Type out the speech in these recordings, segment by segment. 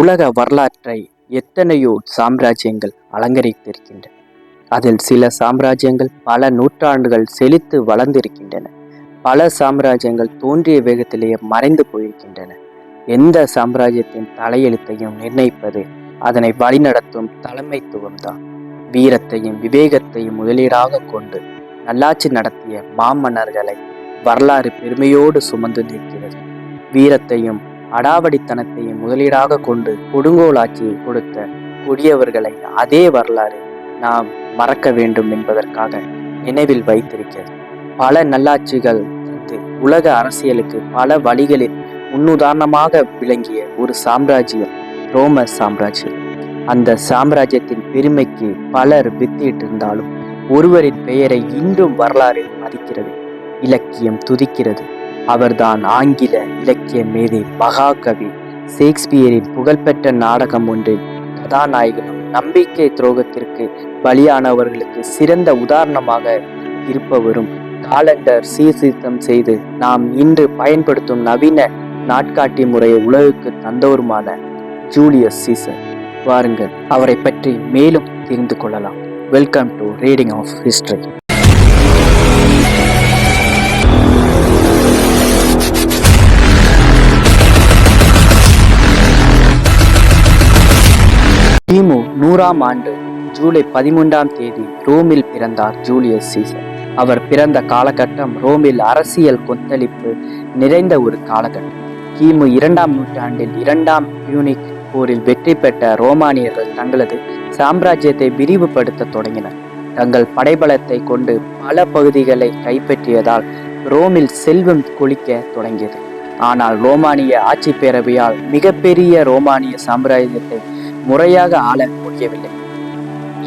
உலக வரலாற்றை எத்தனையோ சாம்ராஜ்யங்கள் அலங்கரித்திருக்கின்றன. அதில் சில சாம்ராஜ்யங்கள் பல நூற்றாண்டுகள் செழித்து வளர்ந்திருக்கின்றன. பல சாம்ராஜ்யங்கள் தோன்றிய வேகத்திலேயே மறைந்து போயிருக்கின்றன. எந்த சாம்ராஜ்யத்தின் தலையெழுத்தையும் நிர்ணயிப்பது அதனை வழிநடத்தும் தலைமைத்துவம் தான். வீரத்தையும் விவேகத்தையும் முதலீடாக கொண்டு நல்லாட்சி நடத்திய மாமன்னர்களை வரலாறு பெருமையோடு சுமந்து நிற்கிறது. வீரத்தையும் அடாவடித்தனத்தையும் முதலீடாக கொண்டு கொடுங்கோல் கொடுத்த கொடியவர்களை அதே வரலாறு நாம் மறக்க வேண்டும் என்பதற்காக நினைவில் வைத்திருக்கிறது பல நல்லாட்சிகள் உலக அரசியலுக்கு பல வழிகளில் முன்னுதாரணமாக விளங்கிய ஒரு சாம்ராஜ்யம் ரோம சாம்ராஜ்யம். அந்த சாம்ராஜ்யத்தின் பெருமைக்கு பலர் வித்திட்டிருந்தாலும் ஒருவரின் பெயரை இன்றும் வரலாறு மதிக்கிறது இலக்கியம் துதிக்கிறது. அவர்தான் ஆங்கில இலக்கிய மேதை மகாகவி ஷேக்ஸ்பியரின் புகழ்பெற்ற நாடகம் ஒன்றில் கதாநாயகனும் நம்பிக்கை துரோகத்திற்கு பலியானவர்களுக்கு சிறந்த உதாரணமாக இருப்பவரும் காலண்டர் சீர்திருத்தம் செய்து நாம் இன்று பயன்படுத்தும் நவீன நாட்காட்டி முறையை உலகுக்கு தந்தவருமான ஜூலியஸ் சீசர். வாருங்கள் அவரை பற்றி மேலும் தெரிந்து கொள்ளலாம். Welcome to reading of history. கிமு நூறாம் ஆண்டு ஜூலை பதிமூன்றாம் தேதி ரோமில் பிறந்தார் ஜூலியஸ் சீசர். அவர் பிறந்த காலகட்டம் ரோமில் அரசியல் கொந்தளிப்பு நிறைந்த ஒரு காலகட்டம். கிமு இரண்டாம் நூற்றாண்டில் இரண்டாம் பியூனிக் போரில் வெற்றி பெற்ற ரோமானியர்கள் தங்களது சாம்ராஜ்யத்தை விரிவுபடுத்த தொடங்கினர். தங்கள் படைபலத்தை கொண்டு பல பகுதிகளை கைப்பற்றியதால் ரோமில் செல்வம் கொளிக்க தொடங்கியது. ஆனால் ரோமானிய ஆட்சி பேரவையால் மிகப்பெரிய ரோமானிய சாம்ராஜ்யத்தை முறையாக ஆள முடியவில்லை.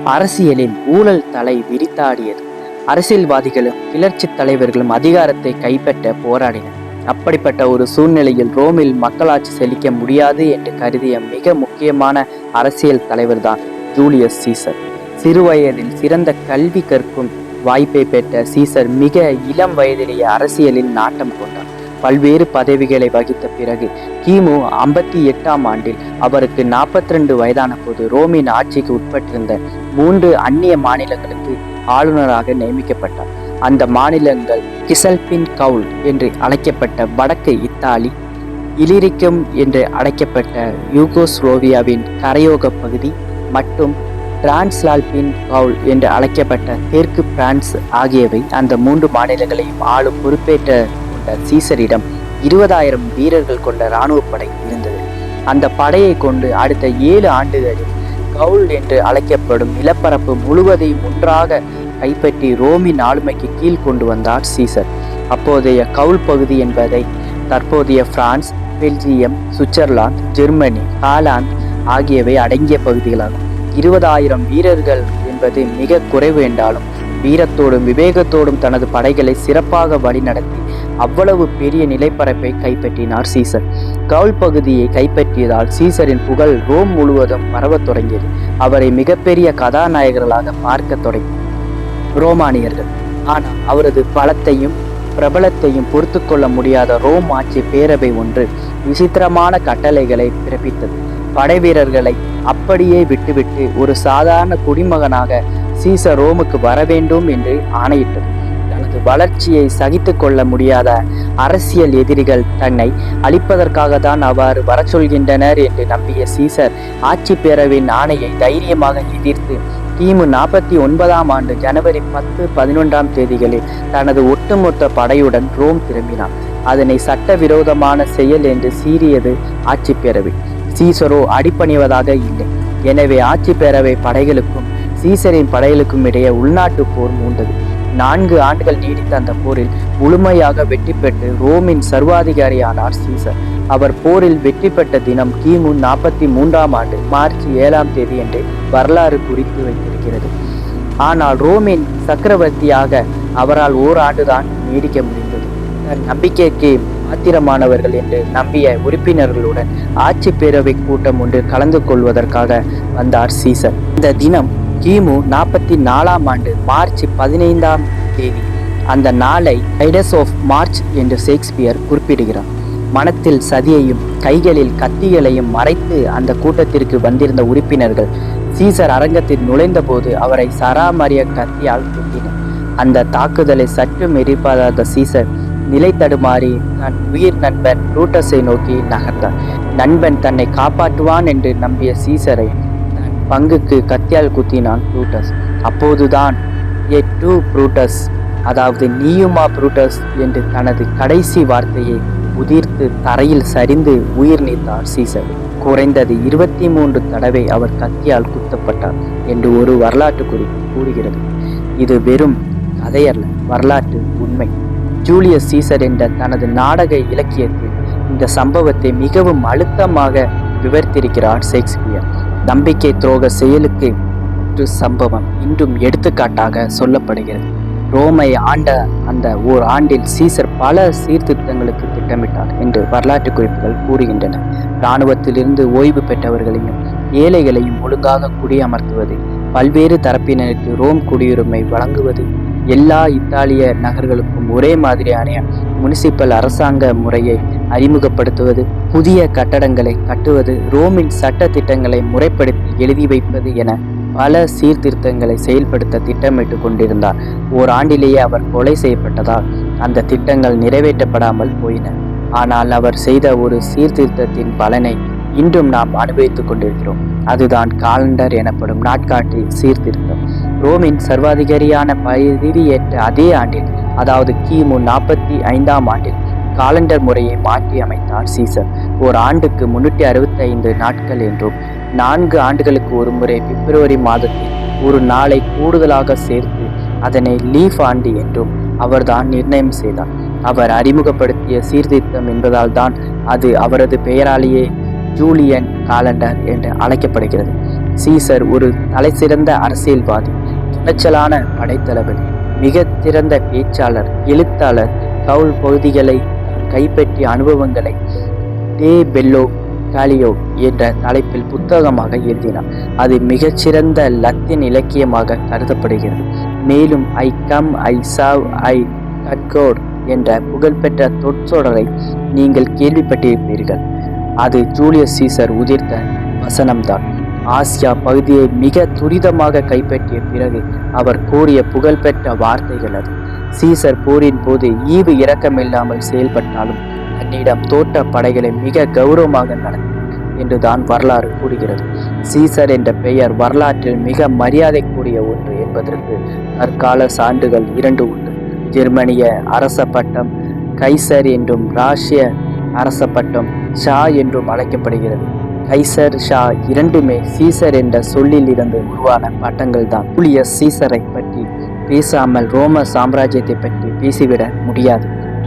அரசியலில் ஊழல் தலை விரித்தாடியது. அரசியல்வாதிகளும் கிளர்ச்சி தலைவர்களும் அதிகாரத்தை கைப்பற்ற போராடினர். அப்படிப்பட்ட ஒரு சூழ்நிலையில் ரோமில் மக்களாட்சி செழிக்க முடியாது என்று கருதிய மிக முக்கியமான அரசியல் தலைவர்தான் ஜூலியஸ் சீசர். சிறுவயதில் சிறந்த கல்வி கற்கும் வாய்ப்பை பெற்ற சீசர் மிக இளம் வயதிலேயே அரசியலில் நாட்டம் கொண்டார். பல்வேறு பதவிகளை வகித்த பிறகு கிமு ஐம்பத்தி எட்டாம் ஆண்டில் அவருக்கு நாற்பத்தி ரெண்டு வயதான போது ரோமின் ஆட்சிக்கு உட்பட்டிருந்த மூன்று அந்நிய மாநிலங்களுக்கு ஆளுநராக நியமிக்கப்பட்டார். அந்த மாநிலங்கள் கிசல்பின் கவுல் என்று அழைக்கப்பட்ட வடக்கு இத்தாலி இலிரிக்கம் என்று அழைக்கப்பட்ட யூகோஸ்லோவியாவின் கரையோக பகுதி மற்றும் டிரான்ஸ்லால்பின் கவுல் என்று அழைக்கப்பட்ட தெற்கு பிரான்ஸ் ஆகியவை அந்த மூன்று மாநிலங்களையும் ஆளும் பொறுப்பேற்ற கொண்ட சீசரிடம் இருபதாயிரம் வீரர்கள் கொண்ட இராணுவ படை இருந்தது. அந்த படையை கொண்டு அடுத்த ஏழு ஆண்டுகளில் கவுல் என்று அழைக்கப்படும் நிலப்பரப்பு முழுவதையும் ஒன்றாக கைப்பற்றி ரோமின் ஆளுமைக்கு கீழ் கொண்டு வந்தார் சீசர். அப்போதைய கவுல் பகுதி என்பதை தற்போதைய France Belgium Switzerland Germany Holland ஆகியவை அடங்கிய பகுதிகளாகும். இருபதாயிரம் வீரர்கள் என்பது மிக குறைவு என்றாலும் வீரத்தோடும் விவேகத்தோடும் தனது படைகளை சிறப்பாக வழிநடத்தி அவ்வளவு பெரிய நிலைப்பரப்பை கைப்பற்றினார் சீசர். கவுல் பகுதியை கைப்பற்றியதால் சீசரின் புகழ் ரோம் முழுவதும் பரவத் தொடங்கியது. அவரை மிகப்பெரிய கதாநாயகர்களாக பார்க்க தொடங்கி ரோமானியர்கள். ஆனால் அவரது பலத்தையும் பிரபலத்தையும் பொறுத்து கொள்ள முடியாத ரோம் ஆட்சி பேரவை ஒன்று விசித்திரமான கட்டளைகளை பிறப்பித்தது. படை வீரர்களை அப்படியே விட்டுவிட்டு ஒரு சாதாரண குடிமகனாக சீசர் ரோமுக்கு வர வேண்டும் என்று ஆணையிட்டது. தனது வளர்ச்சியை சகித்து கொள்ள முடியாத அரசியல் எதிரிகள் தன்னை அழிப்பதற்காக தான் அவ்வாறு வரச்சொல்கின்றனர் என்று நம்பிய சீசர் ஆட்சி பேரவின் ஆணையை தைரியமாக எதிர்த்து கிமு நாற்பத்தி ஒன்பதாம் ஆண்டு ஜனவரி பத்து பதினொன்றாம் தேதிகளில் தனது ஒட்டுமொத்த படையுடன் ரோம் திரும்பினார். அதனை சட்டவிரோதமான செயல் என்று சீறியது ஆட்சி பேரவை. சீசரோ அடிப்பணிவதாக இல்லை. எனவே ஆட்சி பேரவை படைகளுக்கும் சீசரின் படைகளுக்கும் இடையே உள்நாட்டு போர் மூண்டது. நான்கு ஆண்டுகள் நீடித்த அந்த போரில் முழுமையாக வெற்றி பெற்று ரோமின் சர்வாதிகாரியானார் சீசர். அவர் போரில் வெற்றி பெற்ற தினம் கிமு நாற்பத்தி மூன்றாம் ஆண்டு மார்ச் ஏழாம் தேதி என்று வரலாறு குறித்து வைத்திருக்கிறது. ஆனால் ரோமின் சக்கரவர்த்தியாக அவரால் ஓராண்டுதான் நீடிக்க முடிந்தது. நம்பிக்கைக்கு ஆத்திரமானவர்கள் என்று நம்பிய உறுப்பினர்களுடன் ஆட்சி பேரவை கூட்டம் ஒன்று கலந்து கொள்வதற்காக வந்தார் சீசர். இந்த தினம் கிமு நாற்பத்தி நாலாம் ஆண்டு மார்ச் பதினைந்தாம் தேதி அந்த நாளை ஐடஸ் ஆஃப் மார்ச் என்று ஷேக்ஸ்பியர் குறிப்பிடுகிறார். மனத்தில் சதியையும் கைகளில் கத்திகளையும் மறைத்து அந்த கூட்டத்திற்கு வந்திருந்த உறுப்பினர்கள் சீசர் அரங்கத்தில் நுழைந்தபோது அவரை சராமரிய கத்தியால் குத்தினர் அந்த தாக்குதலை சற்றும் எதிர்பாராத சீசர் நிலை தடுமாறி தன் உயிர் நண்பன் ரூட்டஸை நோக்கி நகர்ந்தார். நண்பன் தன்னை காப்பாற்றுவான் என்று நம்பிய சீசரை பங்குக்கு கத்தியால் குத்தினான் புரூட்டஸ். அப்போதுதான் ஏ டூ புரூட்டஸ். அதாவது நீயுமா புரூட்டஸ்? என்று தனது கடைசி வார்த்தையை உதிர்த்து தரையில் சரிந்து உயிர் நீத்தார் சீசர். குறைந்தது இருபத்தி மூன்று தடவை அவர் கத்தியால் குத்தப்பட்டார் என்று ஒரு வரலாற்று குறிப்பு கூறுகிறது. இது வெறும் கதையல்ல வரலாற்று உண்மை. ஜூலியஸ் சீசர் என்ற தனது நாடக இலக்கியத்தில் இந்த சம்பவத்தை மிகவும் அழுத்தமாக விவரித்திருக்கிறார் ஷேக்ஸ்பியர். நம்பிக்கை துரோக செயலுக்கு ஒரு சம்பவம் இன்றும் எடுத்துக்காட்டாக சொல்லப்படுகிறது. ரோமை ஆண்ட அந்த ஓர் ஆண்டில் சீசர் பல சீர்திருத்தங்களுக்கு திட்டமிட்டார் என்று வரலாற்று குறிப்புகள் கூறுகின்றன. இராணுவத்திலிருந்து ஓய்வு பெற்றவர்களையும் ஏழைகளையும் ஒழுங்காக குடியமர்த்துவது பல்வேறு தரப்பினருக்கு ரோம் குடியுரிமை வழங்குவது எல்லா இத்தாலிய நகர்களுக்கும் ஒரே மாதிரியான முனிசிபல் அரசாங்க முறையை அறிமுகப்படுத்துவது புதிய கட்டடங்களை கட்டுவது ரோமின் சட்ட திட்டங்களை முறைப்படுத்தி எழுதி வைப்பது என பல சீர்திருத்தங்களை செயல்படுத்த திட்டமிட்டு கொண்டிருந்தார். ஓராண்டிலேயே அவர் கொலை செய்யப்பட்டதால் அந்த திட்டங்கள் நிறைவேற்றப்படாமல் போயின. ஆனால் அவர் செய்த ஒரு சீர்திருத்தத்தின் பலனை இன்றும் நாம் அனுபவித்துக் கொண்டிருக்கிறோம். அதுதான் காலண்டர் எனப்படும் நாட்காட்டி சீர்திருத்தம். ரோமின் சர்வாதிகாரியான பதவியேற்ற அதே ஆண்டில் அதாவது கிமு நாற்பத்தி ஐந்தாம் ஆண்டில் காலண்டர் முறையை மாற்றி அமைத்தார் சீசர். ஓர் ஆண்டுக்கு முன்னூற்றி அறுபத்தி ஐந்து நாட்கள் என்றும் நான்கு ஆண்டுகளுக்கு ஒரு முறை பிப்ரவரி மாதத்தில் ஒரு நாளை கூடுதலாக சேர்த்து அதனை லீஃப் ஆண்டு என்றும் அவர்தான் நிர்ணயம் செய்தார். அவர் அறிமுகப்படுத்திய சீர்திருத்தம் என்பதால் தான் அது அவரது பெயராலேயே ஜூலியன் காலண்டர் என்று அழைக்கப்படுகிறது. சீசர் ஒரு தலைசிறந்த அரசியல்வாதி. துணிச்சலான படைத்தளபதி மிக திறந்த பேச்சாளர் எழுத்தாளர் கவுல் பகுதிகளை கைப்பற்றிய அனுபவங்களை டே பெல்லோ காலியோ என்ற தலைப்பில் புத்தகமாக எழுதினார். அது மிகச்சிறந்த லத்தீன் இலக்கியமாக கருதப்படுகிறது. மேலும் ஐ கம் ஐ சாவ் ஐ கட்கோர் என்ற புகழ்பெற்ற தொற்சொடரை நீங்கள் கேள்விப்பட்டிருப்பீர்கள். அது ஜூலியஸ் சீசர் உதிர்த்த வசனம்தான். ஆசியா பகுதியை மிக துரிதமாக கைப்பற்றிய பிறகு அவர் கூறிய புகழ்பெற்ற வார்த்தைகள் அது. சீசர் போரின் போது ஈவு இரக்கமில்லாமல் செயல்பட்டாலும் தன்னிடம் தோட்ட படைகளை மிக கௌரவமாக நடத்தினார் என்றுதான் வரலாறு கூறுகிறது. சீசர் என்ற பெயர் வரலாற்றில் மிக மரியாதைக்குரிய ஒன்று என்பதற்கு தற்கால சான்றுகள் இரண்டு உண்டு. ஜெர்மனிய அரச பட்டம் கைசர் என்றும் ராஷ்ய அரச பட்டம் ஷா என்றும் அழைக்கப்படுகிறது. கைசர் ஷா இரண்டுமே சீசர் என்ற சொல்லில் இருந்து உருவான பட்டங்கள் தான். ஜூலியஸ் சீசரை பற்றி பேசாமல் ரோம சாம்ராஜ்யத்தை பற்றி பேசிவிட முடியாது.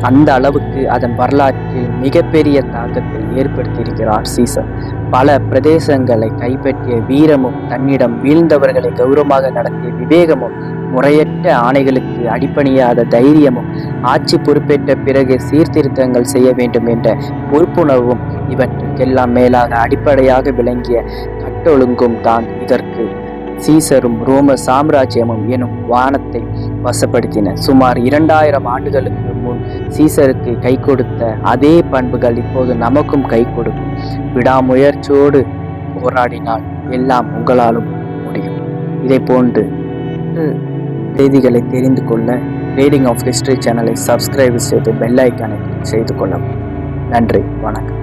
அந்த அளவுக்கு அதன் வரலாற்றில் மிகப்பெரிய தாக்கத்தை ஏற்படுத்தியிருக்கிறார் சீசர். பல பிரதேசங்களை கைப்பற்றிய வீரமும் தன்னிடம் வீழ்ந்தவர்களை கௌரவமாக நடத்திய விவேகமும் முறையற்ற ஆணைகளுக்கு அடிப்பணியாத தைரியமும் ஆட்சி பொறுப்பேற்ற பிறகு சீர்திருத்தங்கள் செய்ய வேண்டும் என்ற பொறுப்புணர்வும் இவற்றுக்கெல்லாம் மேலாக அடிப்படையாக விளங்கிய கட்டொழுங்கும் தான் இதற்கு. சீசரும் ரோம சாம்ராஜ்யமும் எனும் வானத்தை வசப்படுத்தின. சுமார் இரண்டாயிரம் ஆண்டுகளுக்கு முன் சீசருக்கு கை கொடுத்த அதே பண்புகள் இப்போது நமக்கும் கை கொடுக்கும். விடாமுயற்சியோடு போராடினால் எல்லாம் உங்களாலும் முடியும். இதை போன்று செய்திகளை தெரிந்து கொள்ள ரீடிங் ஆஃப் ஹிஸ்டரி சேனலை சப்ஸ்கிரைப் செய்து பெல் ஐக்கானை செய்து கொள்ளவும். நன்றி வணக்கம்.